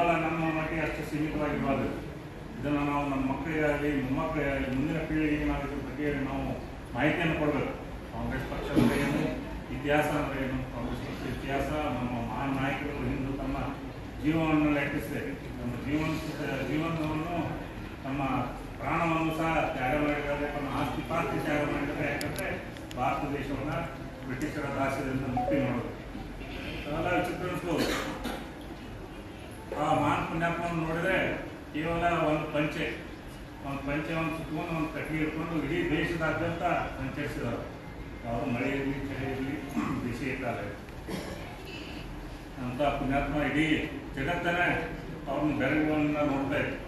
ಕೇವಲ ನಮ್ಮ ಮಟ್ಟಿಗೆ ಅಷ್ಟು ಸೀಮಿತವಾಗಿರಬಾರ್ದು ಇದನ್ನು ನಾವು ನಮ್ಮ ಮಕ್ಕಳಿಗಾಗಲಿ ಮೊಮ್ಮಕ್ಕಳಿಗಾಗಲಿ ಮುಂದಿನ ಪೀಳಿಗೆ ಇದ್ರ ಬಗ್ಗೆ ನಾವು ಮಾಹಿತಿಯನ್ನು ಕೊಡಬೇಕು. ಕಾಂಗ್ರೆಸ್ ಪಕ್ಷ ಅಂದರೆ ಏನು? ಇತಿಹಾಸ ಅಂದರೆ ಏನು? ಕಾಂಗ್ರೆಸ್ ಪಕ್ಷ ಇತಿಹಾಸ, ನಮ್ಮ ಮಹಾನ್ ನಾಯಕರು ಹಿಂದೂ ತಮ್ಮ ಜೀವನವನ್ನು ಲೆಕ್ಕಿಸಿದೆ ನಮ್ಮ ಜೀವನ ಜೀವನವನ್ನು, ತಮ್ಮ ಪ್ರಾಣವನ್ನು ಸಹ ತ್ಯಾಗ ಮಾಡಿದ್ದಾರೆ. ತಮ್ಮ ಆಸ್ತಿ ಪಾಸ್ತಿ ತ್ಯಾಗ ಮಾಡಿದ್ದಾರೆ. ಯಾಕಂದರೆ ಭಾರತ ದೇಶವನ್ನು ಬ್ರಿಟಿಷರ ದಾಸ್ಯದಿಂದ ಮುಕ್ತಿ ಮಾಡೋದು. ಅದೆಲ್ಲ ಆ ಪುಣ್ಯಾತ್ಮವನ್ನು ನೋಡಿದ್ರೆ ಕೇವಲ ಒಂದು ಪಂಚೆ ಒಂದು ಪಂಚೆ ಒಂದು ಸುತ್ತಕೊಂಡು ಒಂದು ಕಟ್ಟಿಗೆ ಹಿಡ್ಕೊಂಡು ಇಡೀ ದೇಶದಾದ್ಯಂತ ಸಂಚರಿಸಿದವರು. ಅವರು ಮಳೆ ಇರಲಿ ಚಳಿ ಇರಲಿ ಬಿಸಿ ಇರ್ತಾರೆ. ಅಂತ ಪುಣ್ಯಾತ್ಮ ಇಡೀ ಜಗತ್ತನ್ನೇ ಅವ್ರನ್ನ ಬೆರಗುವನ್ನ ನೋಡ್ತಾ ಇದ್ರು.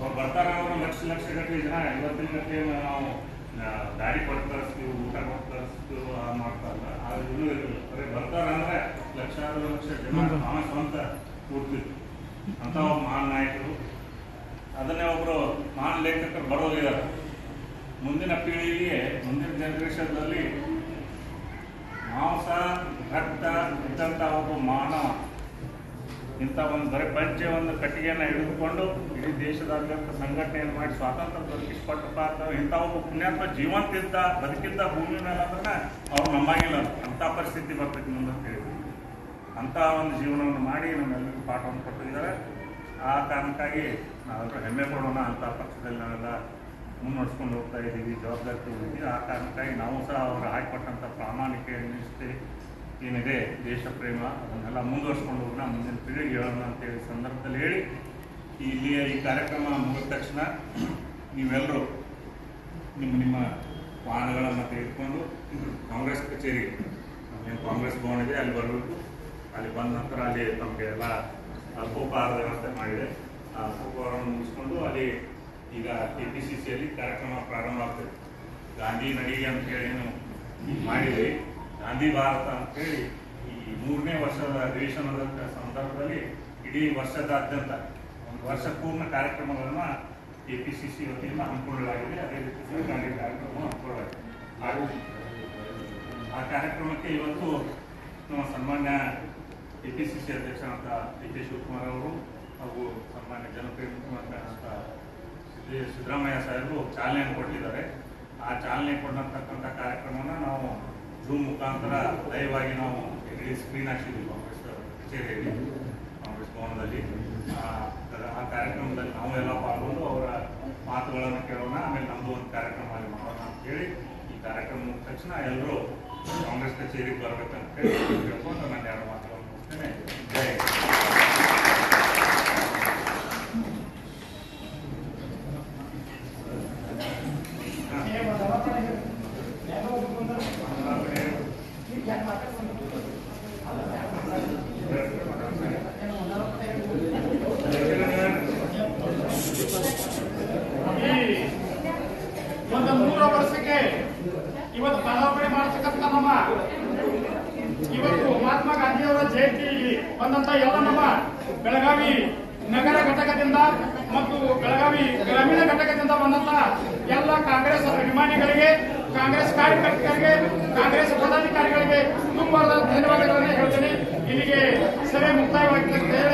ಅವ್ರು ಬರ್ತಾರೆ ಅವರು ಲಕ್ಷ ಲಕ್ಷ ಗಟ್ಟಲೆ ಜನ ಇವತ್ತಿನ ಗಟ್ಟಲೆ ನಾವು ದಾರಿ ಗಾಡಿ ಕೊಟ್ಟು ಕಳಿಸ್ತೀವಿ ಊಟ ಕೊಟ್ಟು ಕಳಿಸ್ತೀವಿ ಆ ಮಾಡ್ತಾರಲ್ಲ. ಅದು ಇನ್ನೂ ಇರಲಿಲ್ಲ ಅದೇ ಬರ್ತಾರೆ ಅಂದ್ರೆ ಲಕ್ಷಾರು ಲಕ್ಷ ಜನ ನಾವೇ ಸ್ವಂತ ಕೂಡ್ತಿದ್ರು ಅಂತ ಒಬ್ಬ ಮಹಾನ್ ನಾಯಕರು ಅದನ್ನೇ ಒಬ್ಬರು ಮಹಾನ್ ಲೇಖಕರು ಬರೋದಿದ್ದಾರೆ ಮುಂದಿನ ಪೀಳಿಗೆಗೆ, ಮುಂದಿನ ಜನರೇಷನ್ನಲ್ಲಿ ಮಾಂಸ ರಕ್ತ ಇದ್ದಂಥ ಒಬ್ಬ ಮಾನವ ಇಂಥ ಒಂದು ಬರೀ ಪಂಚೆ, ಒಂದು ಕಟ್ಟಿಗೆಯನ್ನು ಹಿಡಿದುಕೊಂಡು ಇಡೀ ದೇಶದಾದ್ಯಂತ ಸಂಘಟನೆಯನ್ನು ಮಾಡಿ ಸ್ವಾತಂತ್ರ್ಯ ದೊರಕಿಸಿಕೊಟ್ಟಪ್ಪ ಅಂತ ಇಂಥ ಒಬ್ಬ ಪುಣ್ಯಾತ್ಮ ಜೀವಂತಿದ್ದ ಬದುಕಿದ್ದ ಭೂಮಿ ಮೇಲೆ ಅಂದ್ರೆ ಅವ್ರು ನಮ್ಮಾಗಿಲ್ಲ ಅಂಥ ಪರಿಸ್ಥಿತಿ ಬರ್ತೈತಿ ಮುಂದೆ ಅಂಥ ಒಂದು ಜೀವನವನ್ನು ಮಾಡಿ ನಮ್ಮೆಲ್ಲರಿಗೂ ಪಾಠವನ್ನು ಕೊಟ್ಟಿದ್ದಾರೆ. ಆ ಕಾರಣಕ್ಕಾಗಿ ನಾವೆಲ್ಲರೂ ಹೆಮ್ಮೆ ಪಡೋಣ ಅಂತ ಪಕ್ಷದಲ್ಲಿ ನಾವೆಲ್ಲ ಮುನ್ನಡೆಸ್ಕೊಂಡು ಹೋಗ್ತಾ ಇದ್ದೀವಿ, ಜವಾಬ್ದಾರಿ ತಗೊಂಡಿದ್ದೀವಿ. ಆ ಕಾರಣಕ್ಕಾಗಿ ನಾವು ಸಹ ಅವರು ಹಾಕಿಕೊಟ್ಟಂಥ ಪ್ರಾಮಾಣಿಕ ನಿಷ್ಠೆ ಏನಿದೆ, ದೇಶ ಪ್ರೇಮ, ಅದನ್ನೆಲ್ಲ ಮುಂದುವರ್ಸ್ಕೊಂಡು ಹೋಗೋಣ, ಮುಂದಿನ ಪೀಳಿಗೆ ಹೇಳೋಣ ಅಂತೇಳಿ ಸಂದರ್ಭದಲ್ಲಿ ಹೇಳಿ ಇಲ್ಲಿಯ ಈ ಕಾರ್ಯಕ್ರಮ ಮುಗಿದ ತಕ್ಷಣ ನೀವೆಲ್ಲರೂ ನಿಮ್ಮ ನಿಮ್ಮ ವಾಹನಗಳನ್ನು ತೆಗೆದುಕೊಂಡು ಕಾಂಗ್ರೆಸ್ ಕಚೇರಿ ಕಾಂಗ್ರೆಸ್ ಭವನ ಇದೆ, ಅಲ್ಲಿ ಬರಬೇಕು. ಅಲ್ಲಿ ಬಂದ ನಂತರ ಅಲ್ಲಿ ನಮಗೆ ಎಲ್ಲ ಅಲ್ಪೋಪಹಾರದ ವ್ಯವಸ್ಥೆ ಮಾಡಿದೆ. ಆ ಅಲ್ಪೋಪಹಾರವನ್ನು ಮುಗಿಸ್ಕೊಂಡು ಅಲ್ಲಿ ಈಗ ಕೆ ಪಿ ಸಿ ಸಿಯಲ್ಲಿ ಕಾರ್ಯಕ್ರಮ ಪ್ರಾರಂಭ ಆಗ್ತದೆ. ಗಾಂಧಿ ನಡಿಗೆ ಅಂತ ಹೇಳಿ ಏನು ಮಾಡಿದ್ವಿ. ಗಾಂಧಿ ಭಾರತ ಅಂತೇಳಿ ಈ ಮೂರನೇ ವರ್ಷದ ಅಧಿವೇಶನದ ಸಂದರ್ಭದಲ್ಲಿ ಇಡೀ ವರ್ಷದಾದ್ಯಂತ ಒಂದು ವರ್ಷ ಪೂರ್ಣ ಕಾರ್ಯಕ್ರಮಗಳನ್ನು ಕೆ ಪಿ ಸಿ ಸಿ ವತಿಯಿಂದ ಹಮ್ಮಿಕೊಳ್ಳಲಾಗಿದೆ. ಅದೇ ರೀತಿ ಗಾಂಧಿ ಕಾರ್ಯಕ್ರಮ ಹಮ್ಮಿಕೊಳ್ಳಲಾಗಿದೆ. ಹಾಗೂ ಆ ಕಾರ್ಯಕ್ರಮಕ್ಕೆ ಇವತ್ತು ನಮ್ಮ ಸನ್ಮಾನ್ಯ ಕೆ ಪಿ ಸಿ ಸಿ ಅಧ್ಯಕ್ಷರಾದ ಡಿ ಕೆ ಶಿವಕುಮಾರ್ ಅವರು ಹಾಗೂ ಸನ್ಮಾನ್ಯ ಜನಪ್ರಿಯ ಮುಖ್ಯಮಂತ್ರಿಯಾದಂಥ ಸಿದ್ದ ಸಿದ್ದರಾಮಯ್ಯ ಸಾಹೇಬರು ಚಾಲನೆಯನ್ನು ಕೊಟ್ಟಿದ್ದಾರೆ. ಆ ಚಾಲನೆ ಕೊಡತಕ್ಕಂಥ ಕಾರ್ಯಕ್ರಮನ ನಾವು ಜೂಮ್ ಮುಖಾಂತರ ಲೈವ್ ಆಗಿ ನಾವು ಇಡೀ ಸ್ಕ್ರೀನ್ ಹಾಕಿದ್ವಿ ಕಾಂಗ್ರೆಸ್ ಕಚೇರಿಯಲ್ಲಿ, ಕಾಂಗ್ರೆಸ್ ಭವನದಲ್ಲಿ. ಆ ಕಾರ್ಯಕ್ರಮದಲ್ಲಿ ನಾವು ಎಲ್ಲ ಪಾಲ್ಗೊಂಡು ಅವರ ಮಾತುಗಳನ್ನು ಕೇಳೋಣ, ಆಮೇಲೆ ನಮ್ಮದು ಒಂದು ಕಾರ್ಯಕ್ರಮ ಅಲ್ಲಿ ಮಾಡೋಣ ಅಂತ ಹೇಳಿ ಈ ಕಾರ್ಯಕ್ರಮ ಮುಗಿದ ತಕ್ಷಣ ಎಲ್ಲರೂ ಕಾಂಗ್ರೆಸ್ ಕಚೇರಿಗೆ ಬರ್ಬೇಕಂತ ಹೇಳಿ ಕೇಳ್ಕೊಂಡು ನಾನು ಎರಡು ಮಾತುಗಳನ್ನು ಈ ಒಂದು ವರ್ಷಕ್ಕೆ ಇವತ್ತು ಬದಲಾವಣೆ ಮಾಡ್ತಕ್ಕಂಥ ನಮ್ಮ ಇವತ್ತು ಮಹಾತ್ಮ ಜಯಂತಿ ಬಂದಂತ ಎಲ್ಲ ನಮ್ಮ ಬೆಳಗಾವಿ ನಗರ ಘಟಕದಿಂದ ಮತ್ತು ಬೆಳಗಾವಿ ಗ್ರಾಮೀಣ ಘಟಕದಿಂದ ಬಂದಂತ ಎಲ್ಲ ಕಾಂಗ್ರೆಸ್ ಅಭಿಮಾನಿಗಳಿಗೆ, ಕಾಂಗ್ರೆಸ್ ಕಾರ್ಯಕರ್ತರಿಗೆ, ಕಾಂಗ್ರೆಸ್ ಪದಾಧಿಕಾರಿಗಳಿಗೆ ತುಂಬಾ ಧನ್ಯವಾದಗಳನ್ನು ಹೇಳ್ತೀನಿ. ಇಲ್ಲಿಗೆ ಸಭೆ ಮುಕ್ತಾಯವಾಗಿದೆ